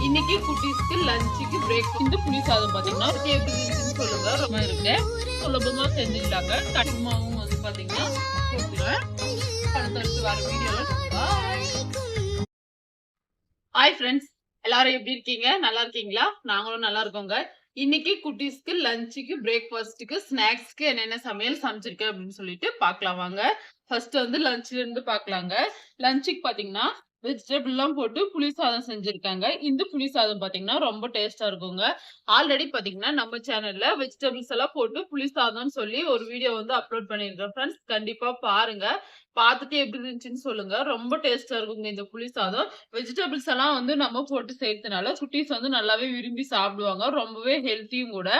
இன்னைக்கு குட்டீஸ்க்கு லஞ்சுக்கு பிரேக் இந்த புளி சாதம் பாத்தீங்கன்னா எப்படி இருக்குன்னு சொல்லுங்க. ரொம்ப இருக்கு. சுலபமா செஞ்சுக்கலாங்க. கடுமாவும் வந்து பாத்தீங்கன்னா போட்டுருவேன் அடுத்தடுத்து வர வீடியோல ஹாய் ஃப்ரெண்ட்ஸ் எல்லாரும் எப்படி இருக்கீங்க? நல்லா இருக்கீங்களா? நாங்களும் நல்லா இருக்கோங்க. இன்னைக்கு குட்டீஸ்க்கு லஞ்சுக்கு பிரேக்ஃபாஸ்ட்டுக்கு ஸ்நாக்ஸ்க்கு என்னென்ன சமையல் சமைச்சிருக்கேன் அப்படின்னு சொல்லிட்டு பார்க்கலாம் வாங்க. ஃபர்ஸ்ட் வந்து லஞ்ச்ல இருந்து பார்க்கலாங்க. லஞ்சுக்கு பாத்தீங்கன்னா வெஜிடபிள் எல்லாம் போட்டு புளி சாதம் செஞ்சிருக்காங்க. இந்த புளி சாதம் பாத்தீங்கன்னா ரொம்ப டேஸ்டா இருக்குங்க. ஆல்ரெடி பாத்தீங்கன்னா நம்ம சேனல்ல வெஜிடபிள்ஸ் எல்லாம் போட்டு புளி சாதம்னு சொல்லி ஒரு வீடியோ வந்து அப்லோட் பண்ணியிருக்கோம். ஃப்ரெண்ட்ஸ் கண்டிப்பா பாருங்க. பார்த்துட்டு எப்படி இருந்துச்சுன்னு சொல்லுங்க. ரொம்ப டேஸ்டா இருக்குங்க இந்த புளி சாதம். வெஜிடபிள்ஸ் எல்லாம் வந்து நம்ம போட்டு செய்யறதுனால குட்டீஸ் வந்து நல்லாவே விரும்பி சாப்பிடுவாங்க. ரொம்பவே ஹெல்த்தியும் கூட.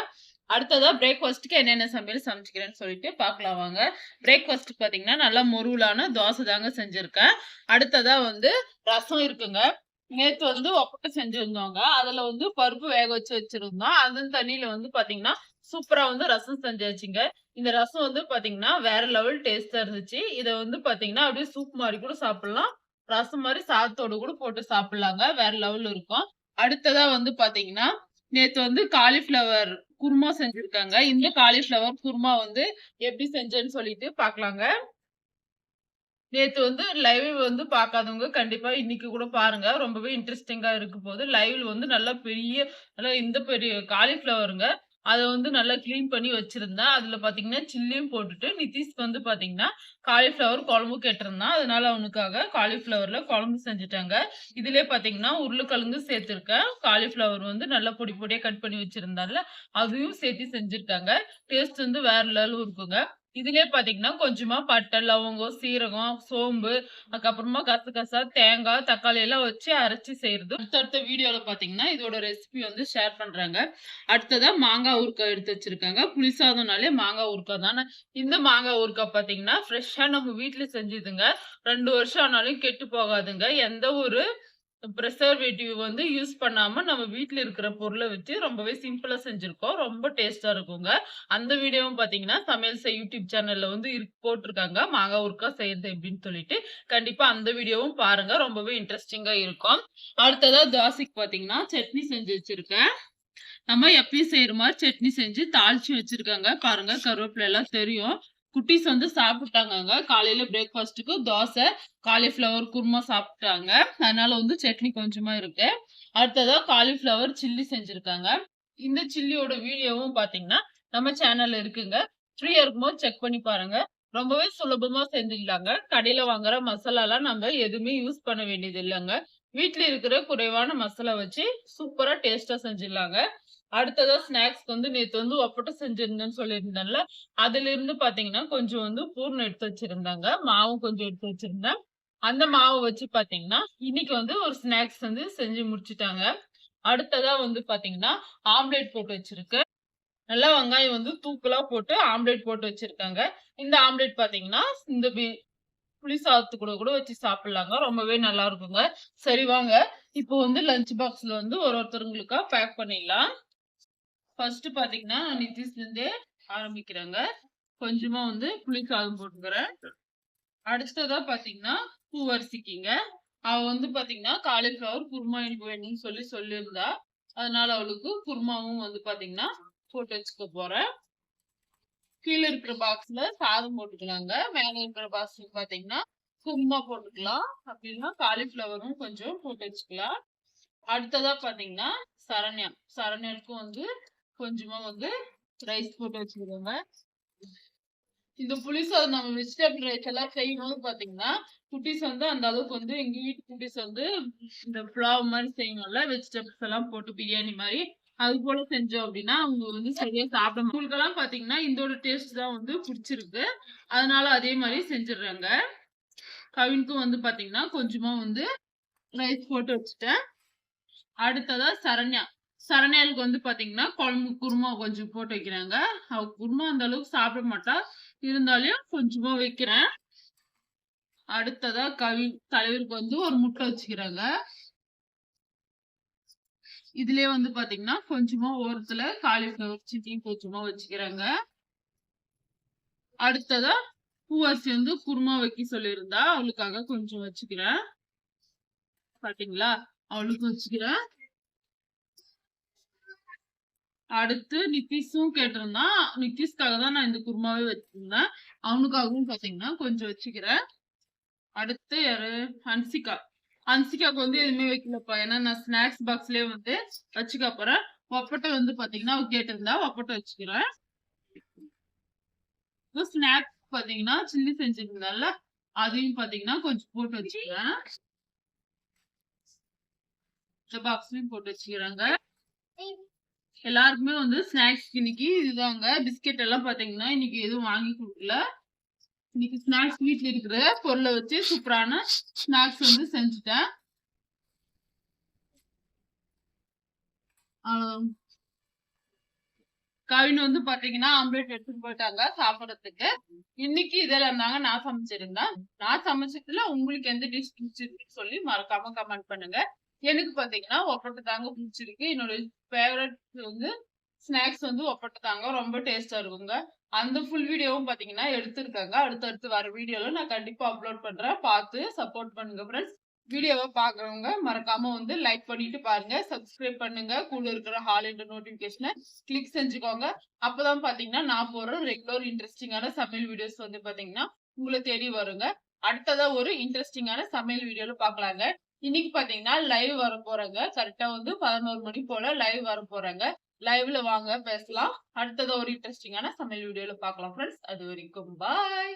அடுத்ததா பிரேக்ஃபாஸ்ட்டுக்கு என்னென்ன சமையல் சமைச்சிக்கிறேன்னு சொல்லிட்டு பார்க்கலாம் வாங்க. பிரேக்ஃபாஸ்ட்டுக்கு பார்த்தீங்கன்னா நல்லா முருவலான தோசை தாங்க செஞ்சுருக்கேன். அடுத்ததா வந்து ரசம் இருக்குங்க. நேற்று வந்து ஒப்பட்டை செஞ்சுருந்தோங்க. அதில் வந்து பருப்பு வேக வச்சு வச்சுருந்தோம். அந்த தண்ணியில் வந்து பார்த்தீங்கன்னா சூப்பராக வந்து ரசம் செஞ்சாச்சுங்க. இந்த ரசம் வந்து பார்த்தீங்கன்னா வேற லெவல் டேஸ்டாக இருந்துச்சு. இதை வந்து பார்த்தீங்கன்னா அப்படியே சூப் மாதிரி கூட சாப்பிடலாம். ரசம் மாதிரி சாதத்தோடு கூட போட்டு சாப்பிடலாங்க. வேற லெவல் இருக்கும். அடுத்ததா வந்து பார்த்தீங்கன்னா நேற்று வந்து காலிஃப்ளவர் குருமா செஞ்சிருக்காங்க. இந்த காலிஃபிளவர் குருமா வந்து எப்படி செஞ்சேன்னு சொல்லிட்டு பார்க்கலாங்க நேத்து வந்து லைவ் வந்து பார்க்காதவங்க கண்டிப்பா இன்னைக்கு கூட பாருங்க. ரொம்பவே இன்ட்ரெஸ்டிங்கா இருக்கு போது லைவ்ல வந்து நல்லா பெரிய நல்லா இந்த பெரிய காலிஃபிளவருங்க அதை வந்து நல்லா க்ளீன் பண்ணி வச்சிருந்தேன் அதுல பாத்தீங்கன்னா சில்லியும் போட்டுட்டு நிதிஷ்க்கு வந்து பாத்தீங்கன்னா காலிஃபிளவர் குழம்பு கேட்டிருந்தான் அதனால அவனுக்காக காலிஃபிளவர்ல குழம்பு செஞ்சுட்டாங்க. இதுல பாத்தீங்கன்னா உருளைக்கிழங்கு சேர்த்திருக்கேன். காலிஃபிளவர் வந்து நல்லா பொடி பொடியா கட் பண்ணி வச்சிருந்தால அதையும் சேர்த்து செஞ்சிருக்காங்க டேஸ்ட் வந்து வேற லெவலும் இருக்குங்க. இதுலயே பாத்தீங்கன்னா கொஞ்சமா பட்டை லவங்கம் சீரகம் சோம்பு அதுக்கப்புறமா கசகசா தேங்காய் தக்காளி எல்லாம் வச்சு அரைச்சு செய்யறது. அடுத்தடுத்த வீடியோல பாத்தீங்கன்னா இதோட ரெசிபி வந்து ஷேர் பண்றாங்க. அடுத்ததா மாங்காய் ஊறுக்காய் எடுத்து வச்சிருக்காங்க. புளிசாதம்னாலே மாங்காய் ஊறுக்காய் தானே. இந்த மாங்காய் ஊறுக்காய் பாத்தீங்கன்னா ஃப்ரெஷ்ஷா நம்ம வீட்டுல செஞ்சதுங்க. ரெண்டு வருஷம் ஆனாலும் கெட்டு போகாதுங்க. எந்த ஒரு ப்ரிசர்வேட்டிவ் வந்து யூஸ் பண்ணாம நம்ம வீட்டில் இருக்கிற பொருளை வச்சு ரொம்பவே சிம்பிளா செஞ்சுருக்கோம். ரொம்ப டேஸ்ட்டாக இருக்குங்க. அந்த வீடியோவும் பார்த்தீங்கன்னா சமையல் செய் யூடியூப் சேனல்ல வந்து போட்டிருக்காங்க. மாங்காய் ஊறுக்கா செய்யறது எப்படின்னு சொல்லிட்டு கண்டிப்பா அந்த வீடியோவும் பாருங்க. ரொம்பவே இன்ட்ரெஸ்டிங்கா இருக்கும். அடுத்ததாக தோசைக்கு பாத்தீங்கன்னா சட்னி செஞ்சு வச்சிருக்கேன். நம்ம எப்பயும் செய்கிற மாதிரி சட்னி செஞ்சு தாளிச்சு வச்சிருக்காங்க. பாருங்க கருவேப்பிலை எல்லாம் தெரியும். குட்டீஸ் வந்து சாப்பிட்டாங்க காலையில பிரேக்ஃபாஸ்ட்டுக்கு தோசை காலிஃப்ளவர் குருமா சாப்பிட்டாங்க. அதனால வந்து சட்னி கொஞ்சமா இருக்கு. அடுத்ததா காலிஃப்ளவர் சில்லி செஞ்சிருக்காங்க. இந்த சில்லியோட வீடியோவும் பாத்தீங்கன்னா நம்ம சேனல்ல இருக்குங்க. ஃப்ரீயா இருக்கும்போது செக் பண்ணி பாருங்க. ரொம்பவே சுலபமா செஞ்சுக்கலாங்க கடையில வாங்குற மசாலாலாம் நம்ம எதுவுமே யூஸ் பண்ண வேண்டியது இல்லைங்க வீட்ல இருக்கிற குறைவான மசாலா வச்சு சூப்பரா டேஸ்டா செஞ்சிடலாங்க. அடுத்ததா ஸ்நாக்ஸ்க்கு வந்து நேத்து வந்து ஒப்பட்டை செஞ்சிருந்தேன்னு சொல்லியிருந்தேன்ல அதுல இருந்து பாத்தீங்கன்னா கொஞ்சம் வந்து பூர்ணம் எடுத்து வச்சிருந்தாங்க. மாவும் கொஞ்சம் எடுத்து வச்சிருந்தேன். அந்த மாவை வச்சு பாத்தீங்கன்னா இன்னைக்கு வந்து ஒரு ஸ்நாக்ஸ் வந்து செஞ்சு முடிச்சுட்டாங்க. அடுத்ததா வந்து பாத்தீங்கன்னா ஆம்லேட் போட்டு வச்சிருக்கு. நல்லா வெங்காயம் வந்து தூக்கலா போட்டு ஆம்லேட் போட்டு வச்சிருக்காங்க. இந்த ஆம்லேட் பாத்தீங்கன்னா இந்த பி- புளி சாதத்து கூட கூட வச்சு சாப்பிடலாங்க. ரொம்பவே நல்லா இருக்குங்க. சரி வாங்க. இப்போ வந்து லஞ்ச் பாக்ஸ்ல வந்து ஒரு ஒருத்தருங்களுக்கா பேக் பண்ணிடலாம். ஃபர்ஸ்ட் பாத்தீங்கன்னா நிதிஷ்ல இருந்தே ஆரம்பிக்கிறாங்க. கொஞ்சமா வந்து புளி போட்டுக்கிறேன் அடுத்ததா பாத்தீங்கன்னா பூவரிசிக்கிங்க. அவ வந்து பாத்தீங்கன்னா காலிஃபிளவர் குருமா எனக்கு வேணும்னு சொல்லி சொல்லியிருந்தா. அதனால அவளுக்கு குருமாவும் வந்து பாத்தீங்கன்னா போட்டு வச்சுக்க போறேன். கீழே இருக்கிற பாக்ஸ்ல சாதம் போட்டுக்கலாங்க. மேல இருக்கிற பாக்ஸ்ல பாத்தீங்கன்னா குருமா போட்டுக்கலாம். அப்படின்னா காலிஃபிளவரும் கொஞ்சம் போட்டு வச்சுக்கலாம். அடுத்ததா பாத்தீங்கன்னா சரண்யா. சரண்யாவுக்கும் வந்து கொஞ்சமா வந்து ரைஸ் போட்டு வச்சுக்கோங்க இந்த புளிசாதம் நம்ம வெஜிடபிள் ரைஸ் எல்லாம் செய்யும்போது பாத்தீங்கன்னா குட்டீஸ் வந்து அந்த அளவுக்கு வந்து எங்க வீட்டு குட்டீஸ் வந்து இந்த புலாவ் மாதிரி செய்யணும்ல வெஜிடபிள்ஸ் எல்லாம் போட்டு பிரியாணி மாதிரி அது போல செஞ்சோம் அப்படின்னா அவங்க வந்து சரியா சாப்பிட மாட்டாங்க. உங்களுக்கெல்லாம் பாத்தீங்கன்னா இதோட டேஸ்ட் தான் வந்து பிடிச்சிருக்கு. அதனால அதே மாதிரி செஞ்சிடுறாங்க. கவினுக்கும் வந்து பாத்தீங்கன்னா கொஞ்சமா வந்து ரைஸ் போட்டு வச்சுட்டேன். அடுத்ததா சரண்யா. சரண்யாளுக்கு வந்து பாத்தீங்கன்னா குழம்பு குருமா கொஞ்சம் போட்டு வைக்கிறாங்க. அவ குருமா அந்த அளவுக்கு சாப்பிட மாட்டா. இருந்தாலும் கொஞ்சமா வைக்கிறேன். அடுத்ததா கவி தலைவருக்கு வந்து ஒரு முட்டை வச்சுக்கிறாங்க. இதுலயே வந்து பாத்தீங்கன்னா கொஞ்சமா ஓரத்துல காலிஃபிளவர் சில்லி கொஞ்சமா வச்சுக்கிறாங்க. அடுத்ததா பூவரிசி வந்து குருமா வைக்க சொல்லியிருந்தா அவளுக்காக கொஞ்சம் வச்சுக்கிறேன். பாத்தீங்களா? அவளுக்கு வச்சுக்கிறேன். அடுத்து நிதிஷும் கேட்டிருந்தான் நிதிஷ்காக தான் நான் இந்த குருமாவே வச்சிருந்தேன். அவனுக்காகவும் பாத்தீங்கன்னா கொஞ்சம் வச்சுக்கிறேன். அடுத்து யாரு? ஹன்சிகா. ஹன்சிகாவுக்கு வந்து எதுவுமே வைக்கலப்பா. ஏன்னா நான் ஸ்நாக்ஸ் பாக்ஸ்லயே வந்து வச்சுக்க போறேன். ஒப்பட்டை வந்து பாத்தீங்கன்னா அவ கேட்டிருந்தா ஒப்பட்டை வச்சுக்கிறேன். ஸ்நாக்ஸ் பாத்தீங்கன்னா சில்லி செஞ்சிருந்தால அதையும் பாத்தீங்கன்னா கொஞ்சம் போட்டு வச்சுக்கிறேன். இந்த பாக்ஸ்லயும் போட்டு வச்சுக்கிறாங்க. எல்லாருக்குமே வந்து ஸ்நாக்ஸ் இன்னைக்கு இதுதாங்க. பிஸ்கெட் எல்லாம் பாத்தீங்கன்னா இன்னைக்கு எதுவும் வாங்கி கொடுக்கல. இன்னைக்கு ஸ்நாக்ஸ் வீட்ல இருக்கிற பொருளை வச்சு சூப்பரான ஸ்நாக்ஸ் வந்து செஞ்சுட்டேன். ஆஹ் கவின் வந்து பாத்தீங்கன்னா ஆம்லேட் எடுத்துட்டு போயிட்டாங்க சாப்பிடறதுக்கு. இன்னைக்கு இதெல்லாம் தாங்க நான் சமைச்சிருந்தேன். நான் சமைச்சதுல உங்களுக்கு எந்த டிஷ் பிடிச்சிருக்குன்னு சொல்லி மறக்காம கமெண்ட் பண்ணுங்க. எனக்கு பாத்தீங்கன்னா ஒப்பட்டு தாங்க பிடிச்சிருக்கு. என்னோட ஃபேவரட் வந்து ஸ்நாக்ஸ் வந்து ஒப்பட்டு தாங்க. ரொம்ப டேஸ்டா இருக்குங்க. அந்த ஃபுல் வீடியோவும் பாத்தீங்கன்னா எடுத்திருக்காங்க. அடுத்தடுத்து வர வீடியோல நான் கண்டிப்பா அப்லோட் பண்றேன். பார்த்து சப்போர்ட் பண்ணுங்க ஃப்ரெண்ட்ஸ் வீடியோவை பாக்குறவங்க மறக்காம வந்து லைக் பண்ணிட்டு பாருங்க. சப்ஸ்கிரைப் பண்ணுங்க. கூட இருக்கிற ஹால் என்ற நோட்டிபிகேஷனை கிளிக் செஞ்சுக்கோங்க. அப்பதான் பாத்தீங்கன்னா நான் போற ரெகுலர் இன்ட்ரெஸ்டிங்கான சமையல் வீடியோஸ் வந்து பாத்தீங்கன்னா உங்களை தேடி வருங்க. அடுத்ததா ஒரு இன்ட்ரெஸ்டிங்கான சமையல் வீடியோல பாக்கலாங்க. இன்னைக்கு பாத்தீங்கன்னா லைவ் வர போறாங்க. கரெக்டா வந்து பதினோரு மணி போல லைவ் வர போறாங்க. லைவ்ல வாங்க பேசலாம். அடுத்தது ஒரு இன்ட்ரெஸ்டிங்கான சமையல் வீடியோல பாக்கலாம் ஃப்ரெண்ட்ஸ் அது வரைக்கும் பாய்